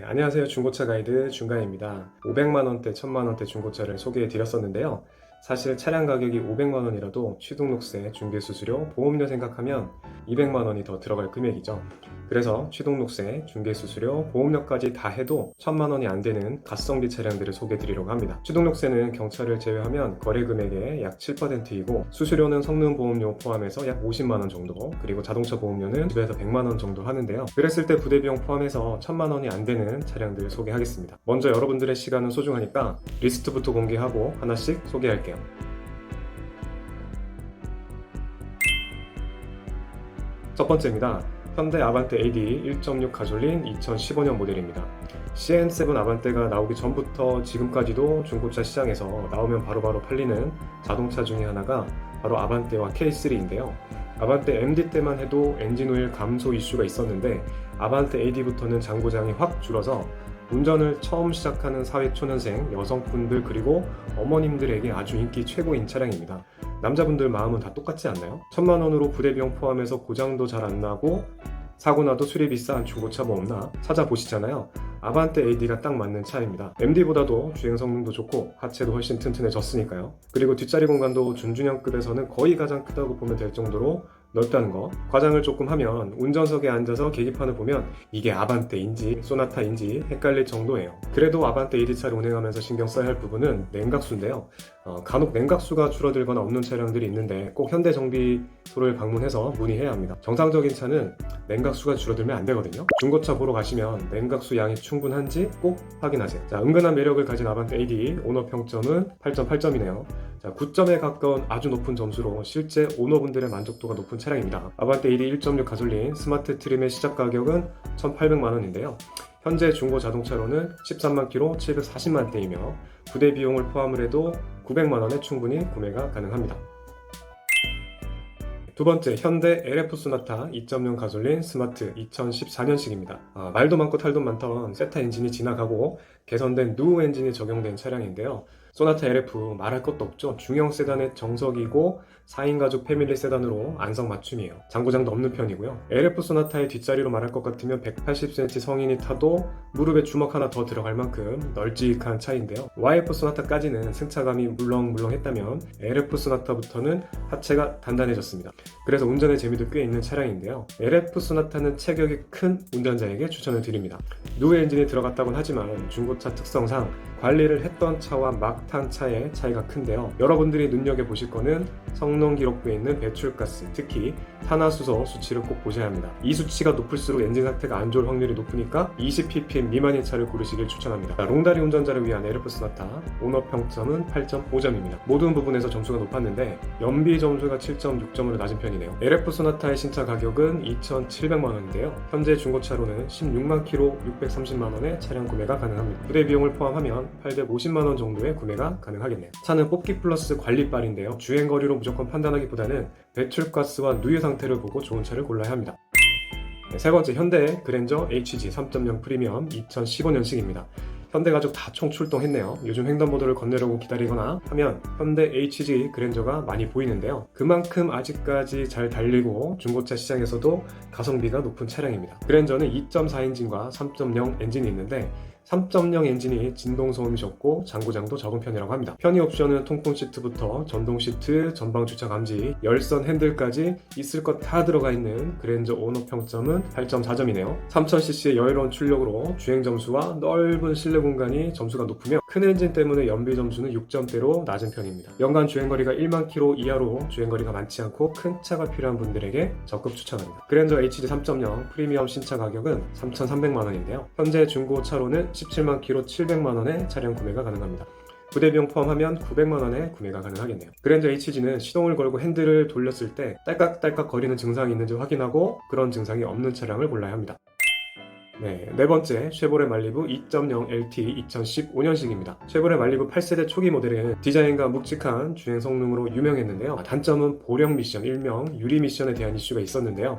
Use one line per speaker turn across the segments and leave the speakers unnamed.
네, 안녕하세요. 중고차 가이드 중가입니다. 500만원대, 1000만원대 중고차를 소개해 드렸었는데요. 사실 차량 가격이 500만 원이라도 취등록세, 중개 수수료, 보험료 생각하면 200만 원이 더 들어갈 금액이죠. 그래서 취등록세, 중개 수수료, 보험료까지 다 해도 1000만 원이 안 되는 가성비 차량들을 소개해 드리려고 합니다. 취등록세는 경차를 제외하면 거래 금액의 약 7%이고 수수료는 성능 보험료 포함해서 약 50만 원 정도 그리고 자동차 보험료는 10에서 100만 원 정도 하는데요. 그랬을 때 부대 비용 포함해서 1000만 원이 안 되는 차량들 소개하겠습니다. 먼저 여러분들의 시간은 소중하니까 리스트부터 공개하고 하나씩 소개할게요. 첫 번째입니다. 현대 아반떼 AD 1.6 가솔린 2015년 모델입니다. CN7 아반떼가 나오기 전부터 지금까지도 중고차 시장에서 나오면 바로바로 팔리는 자동차 중에 하나가 바로 아반떼와 K3인데요. 아반떼 MD 때만 해도 엔진 오일 감소 이슈가 있었는데 아반떼 AD부터는 장고장이 확 줄어서 운전을 처음 시작하는 사회 초년생 여성분들 그리고 어머님들에게 아주 인기 최고인 차량입니다. 남자분들 마음은 다 똑같지 않나요? 천만 원으로 부대 비용 포함해서 고장도 잘 안 나고 사고 나도 수리 비싼 중고차 뭐 없나 찾아보시잖아요. 아반떼 AD가 딱 맞는 차입니다. MD보다도 주행 성능도 좋고 하체도 훨씬 튼튼해졌으니까요. 그리고 뒷자리 공간도 준준형급에서는 거의 가장 크다고 보면 될 정도로 넓다는 거. 과장을 조금 하면 운전석에 앉아서 계기판을 보면 이게 아반떼인지 소나타인지 헷갈릴 정도예요. 그래도 아반떼 AD차를 운행하면서 신경 써야 할 부분은 냉각수인데요. 어, 간혹 냉각수가 줄어들거나 없는 차량들이 있는데 꼭 현대 정비소를 방문해서 문의해야 합니다. 정상적인 차는 냉각수가 줄어들면 안 되거든요. 중고차 보러 가시면 냉각수 양이 충분한지 꼭 확인하세요. 자, 은근한 매력을 가진 아반떼 AD 오너 평점은 8.8점이네요. 자, 9점에 가까운 아주 높은 점수로 실제 오너분들의 만족도가 높은 차량입니다. 아반떼 AD 1.6 가솔린 스마트 트림의 시작 가격은 1,800만 원인데요. 현재 중고 자동차로는 13만 킬로 740만 대이며 부대 비용을 포함을 해도 900만 원에 충분히 구매가 가능합니다. 두 번째 현대 LF 소나타 2.0 가솔린 스마트 2014년식입니다. 아, 말도 많고 탈도 많던 세타 엔진이 지나가고 개선된 누 엔진이 적용된 차량인데요. 소나타 LF 말할 것도 없죠. 중형 세단의 정석이고 4인 가족 패밀리 세단으로 안성맞춤이에요. 장고장도 없는 편이고요. LF 소나타의 뒷자리로 말할 것 같으면 180cm 성인이 타도 무릎에 주먹 하나 더 들어갈 만큼 널찍한 차인데요. YF 소나타까지는 승차감이 물렁물렁했다면 LF 소나타부터는 하체가 단단해졌습니다. 그래서 운전의 재미도 꽤 있는 차량인데요. LF 소나타는 체격이 큰 운전자에게 추천을 드립니다. 누 엔진이 들어갔다곤 하지만 중고차 특성상 관리를 했던 차와 막탄 차의 차이가 큰데요. 여러분들이 눈여겨보실 거는 성능 기록부에 있는 배출가스, 특히 탄화수소 수치를 꼭 보셔야 합니다. 이 수치가 높을수록 엔진 상태가 안 좋을 확률이 높으니까 20ppm 미만의 차를 고르시길 추천합니다. 자, 롱다리 운전자를 위한 에르프 소나타 오너 평점은 8.5점입니다. 모든 부분에서 점수가 높았는데 연비 점수가 7.6점으로 낮은 편이네요. 에르프 소나타의 신차 가격은 2,700만 원인데요. 현재 중고차로는 16만 킬로 630만 원에 차량 구매가 가능합니다. 부대 비용을 포함하면 850만 원 정도의 구매 가 가능하겠네요. 차는 뽑기 플러스 관리빨인데요. 주행 거리로 무조건 판단하기보다는 배출가스와 누유 상태를 보고 좋은 차를 골라야 합니다. 네, 세 번째 현대 그랜저 HG 3.0 프리미엄 2015년식입니다. 현대 가족 다 총 출동했네요. 요즘 횡단보도를 건너려고 기다리거나 하면 현대 HG 그랜저가 많이 보이는데요. 그만큼 아직까지 잘 달리고 중고차 시장에서도 가성비가 높은 차량입니다. 그랜저는 2.4 엔진과 3.0 엔진이 있는데 3.0 엔진이 진동 소음이 적고 장고장도 적은 편이라고 합니다. 편의 옵션은 통풍 시트부터 전동 시트, 전방 주차 감지, 열선 핸들까지 있을 것 다 들어가 있는 그랜저 오너 평점은 8.4점이네요. 3000cc의 여유로운 출력으로 주행 점수와 넓은 실내 공간이 점수가 높으며 큰 엔진 때문에 연비 점수는 6점대로 낮은 편입니다. 연간 주행거리가 1만 킬로 이하로 주행거리가 많지 않고 큰 차가 필요한 분들에게 적극 추천합니다. 그랜저 HG 3.0 프리미엄 신차 가격은 3,300만 원인데요. 현재 중고차로는 17만 킬로 700만 원에 차량 구매가 가능합니다. 부대 비용 포함하면 900만 원에 구매가 가능하겠네요. 그랜저 HG는 시동을 걸고 핸들을 돌렸을 때 딸깍딸깍 거리는 증상이 있는지 확인하고 그런 증상이 없는 차량을 골라야 합니다. 네, 네 번째 쉐보레 말리부 2.0 LT 2015년식입니다. 쉐보레 말리부 8세대 초기 모델은 디자인과 묵직한 주행 성능으로 유명했는데요. 단점은 보령 미션, 일명 유리 미션에 대한 이슈가 있었는데요.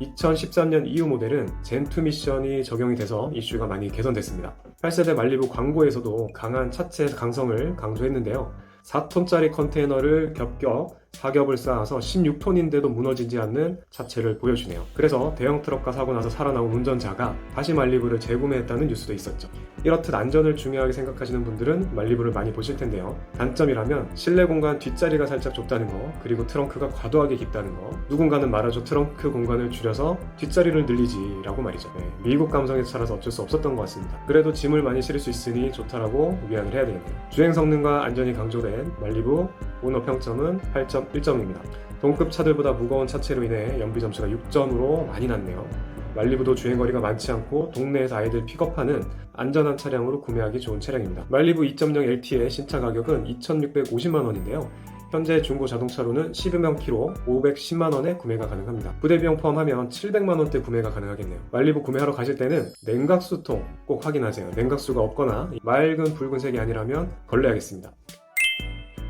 2013년 이후 모델은 젠2 미션이 적용이 돼서 이슈가 많이 개선됐습니다. 8세대 말리부 광고에서도 강한 차체 강성을 강조했는데요. 4톤짜리 컨테이너를 겹겹 사겹을 쌓아서 16톤인데도 무너지지 않는 자체를 보여주네요. 그래서 대형 트럭과 사고 나서 살아나온 운전자가 다시 말리부를 재구매했다는 뉴스도 있었죠. 이렇듯 안전을 중요하게 생각하시는 분들은 말리부를 많이 보실 텐데요. 단점이라면 실내 공간 뒷자리가 살짝 좁다는 거, 그리고 트렁크가 과도하게 깊다는 거. 누군가는 말하죠. 트렁크 공간을 줄여서 뒷자리를 늘리지라고 말이죠. 네, 미국 감성에 따라서 어쩔 수 없었던 것 같습니다. 그래도 짐을 많이 실을 수 있으니 좋다라고 위안을 해야 되겠네요. 주행 성능과 안전이 강조된 말리부 오너 평점은 8.1 점입니다. 동급 차들보다 무거운 차체로 인해 연비 점수가 6점으로 많이 났네요. 말리부도 주행거리가 많지 않고 동네에서 아이들 픽업하는 안전한 차량으로 구매하기 좋은 차량입니다. 말리부 2.0 LT의 신차 가격은 2,650만 원인데요. 현재 중고 자동차로는 12만 킬로 510만 원에 구매가 가능합니다. 부대 비용 포함하면 700만 원대 구매가 가능하겠네요. 말리부 구매하러 가실 때는 냉각수통 꼭 확인하세요. 냉각수가 없거나 맑은 붉은색이 아니라면 걸러야겠습니다.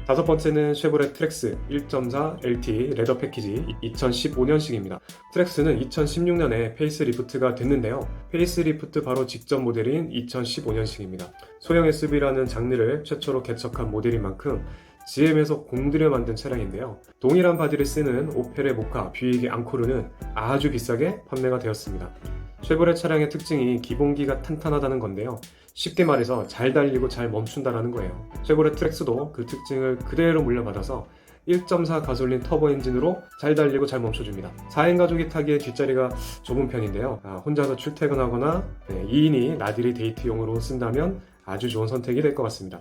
다섯 번째는 쉐보레 트렉스 1.4 LT 레더 패키지 2015년식입니다. 트렉스는 2016년에 페이스리프트가 됐는데요. 페이스리프트 바로 직전 모델인 2015년식입니다. 소형 SUV라는 장르를 최초로 개척한 모델인 만큼 GM에서 공들여 만든 차량인데요. 동일한 바디를 쓰는 오펠의 모카, 뷰이기 앙코르는 아주 비싸게 판매가 되었습니다. 쉐보레 차량의 특징이 기본기가 탄탄하다는 건데요. 쉽게 말해서 잘 달리고 잘 멈춘다라는 거예요. 쉐보레 트렉스도 그 특징을 그대로 물려받아서 1.4 가솔린 터보 엔진으로 잘 달리고 잘 멈춰줍니다. 4인 가족이 타기에 뒷자리가 좁은 편인데요. 아, 혼자서 출퇴근하거나 2인이 나들이 데이트용으로 쓴다면 아주 좋은 선택이 될 것 같습니다.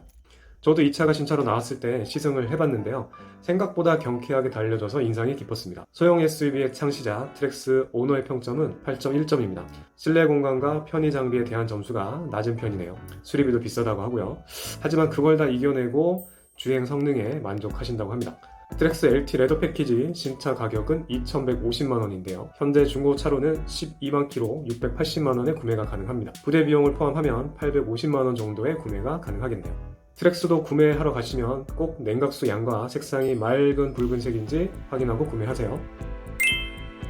저도 이 차가 신차로 나왔을 때 시승을 해봤는데요. 생각보다 경쾌하게 달려져서 인상이 깊었습니다. 소형 SUV의 창시자 트렉스 오너의 평점은 8.1점입니다. 실내 공간과 편의 장비에 대한 점수가 낮은 편이네요. 수리비도 비싸다고 하고요. 하지만 그걸 다 이겨내고 주행 성능에 만족하신다고 합니다. 트렉스 LT 레더 패키지 신차 가격은 2,150만 원인데요. 현재 중고차로는 12만 킬로 680만 원에 구매가 가능합니다. 부대 비용을 포함하면 850만 원 정도의 구매가 가능하겠네요. 트랙스도 구매하러 가시면 꼭 냉각수 양과 색상이 맑은 붉은색인지 확인하고 구매하세요.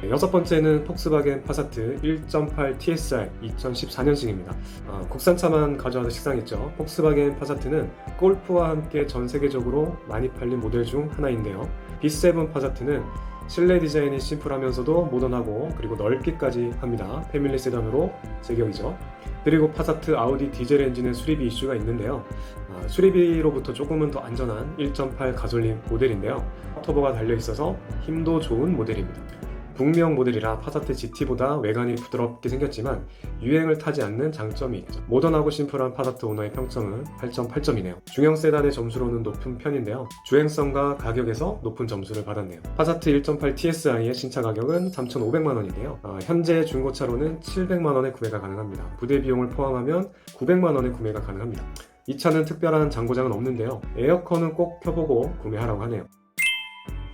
네, 여섯 번째는 폭스바겐 파사트 1.8 TSR 2014년식입니다. 아, 국산차만 가져와도 식상했죠. 폭스바겐 파사트는 골프와 함께 전 세계적으로 많이 팔린 모델 중 하나인데요. B7 파사트는 실내 디자인이 심플하면서도 모던하고 그리고 넓기까지 합니다. 패밀리 세단으로 제격이죠. 그리고 파사트 아우디 디젤 엔진의 수리비 이슈가 있는데요. 아, 수리비로부터 조금은 더 안전한 1.8 가솔린 모델인데요. 터보가 달려 있어서 힘도 좋은 모델입니다. 북미형 모델이라 파사트 GT보다 외관이 부드럽게 생겼지만 유행을 타지 않는 장점이 있죠. 모던하고 심플한 파사트 오너의 평점은 8.8점이네요. 중형 세단의 점수로는 높은 편인데요. 주행성과 가격에서 높은 점수를 받았네요. 파사트 1.8 TSI의 신차 가격은 3,500만 원인데요. 어, 현재 중고차로는 700만 원에 구매가 가능합니다. 부대 비용을 포함하면 900만 원에 구매가 가능합니다. 이 차는 특별한 장고장은 없는데요. 에어컨은 꼭 켜보고 구매하라고 하네요.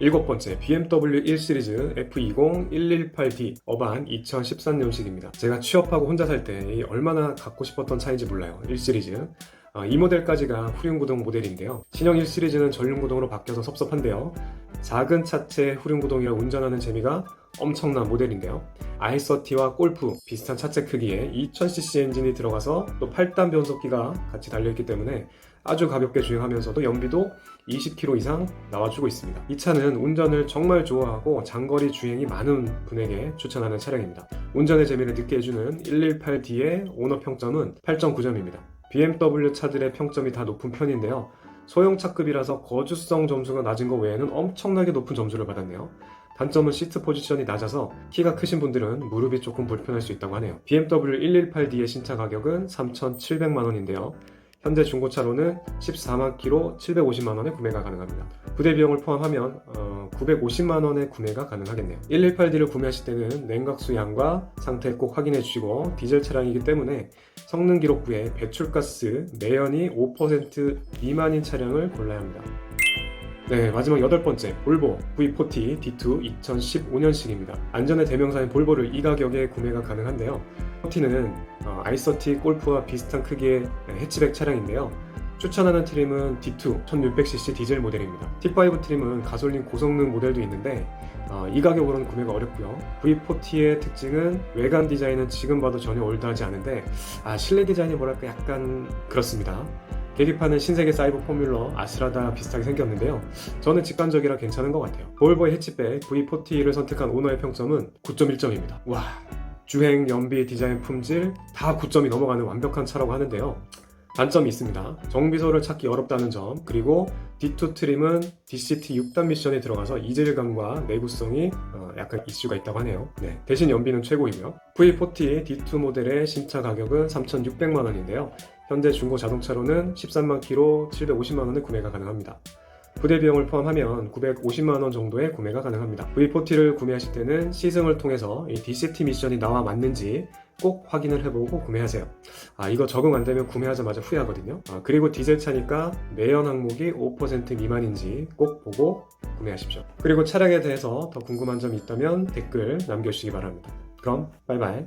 일곱 번째 BMW 1 시리즈 F20 118D 어반 2013년식입니다. 제가 취업하고 혼자 살 때 얼마나 갖고 싶었던 차인지 몰라요. 1 시리즈. 아, 이 모델까지가 후륜구동 모델인데요. 신형 1 시리즈는 전륜구동으로 바뀌어서 섭섭한데요. 작은 차체 후륜구동이라 운전하는 재미가 엄청난 모델인데요. i30와 골프 비슷한 차체 크기에 2000cc 엔진이 들어가서 또 8단 변속기가 같이 달려있기 때문에 아주 가볍게 주행하면서도 연비도 20km 이상 나와주고 있습니다. 이 차는 운전을 정말 좋아하고 장거리 주행이 많은 분에게 추천하는 차량입니다. 운전의 재미를 느끼게 해주는 118D의 오너 평점은 8.9점입니다. BMW 차들의 평점이 다 높은 편인데요. 소형차급이라서 거주성 점수가 낮은 것 외에는 엄청나게 높은 점수를 받았네요. 단점은 시트 포지션이 낮아서 키가 크신 분들은 무릎이 조금 불편할 수 있다고 하네요. BMW 118D의 신차 가격은 3,700만 원인데요. 현재 중고차로는 14만 키로 750만 원에 구매가 가능합니다. 부대 비용을 포함하면 어, 950만 원에 구매가 가능하겠네요. 118D를 구매하실 때는 냉각수 양과 상태 꼭 확인해 주시고 디젤 차량이기 때문에 성능 기록 부에 배출가스 매연이 5% 미만인 차량을 골라야 합니다. 네, 마지막 여덟 번째 볼보 V40 D2 2015년식입니다. 안전의 대명사인 볼보를 이 가격에 구매가 가능한데요. 40는 어, i30 골프와 비슷한 크기의 해치백 차량인데요. 추천하는 트림은 D2 1600cc 디젤 모델입니다. T5 트림은 가솔린 고성능 모델도 있는데 어, 이 가격으로는 구매가 어렵고요. V40의 특징은 외관 디자인은 지금 봐도 전혀 올드하지 않은데 아, 실내 디자인이 뭐랄까 약간 그렇습니다. 계기판은 신세계 사이버 포뮬러 아스라다 비슷하게 생겼는데요. 저는 직관적이라 괜찮은 것 같아요. 볼보의 해치백 V40를 선택한 오너의 평점은 9.1점입니다. 와, 주행, 연비, 디자인, 품질 다 9점이 넘어가는 완벽한 차라고 하는데요. 단점이 있습니다. 정비소를 찾기 어렵다는 점, 그리고 D2 트림은 DCT 6단 미션에 들어가서 이질감과 내구성이 어, 약간 이슈가 있다고 하네요. 네, 대신 연비는 최고이고요. V40 D2 모델의 신차 가격은 3,600만 원인데요. 현재 중고 자동차로는 13만 킬로 750만 원에 구매가 가능합니다. 부대 비용을 포함하면 950만 원 정도의 구매가 가능합니다. V40를 구매하실 때는 시승을 통해서 이 DCT 미션이 나와 맞는지 꼭 확인을 해보고 구매하세요. 아 이거 적응 안 되면 구매하자마자 후회하거든요. 아, 그리고 디젤 차니까 매연 항목이 5% 미만인지 꼭 보고 구매하십시오. 그리고 차량에 대해서 더 궁금한 점이 있다면 댓글 남겨주시기 바랍니다. 그럼 바이바이.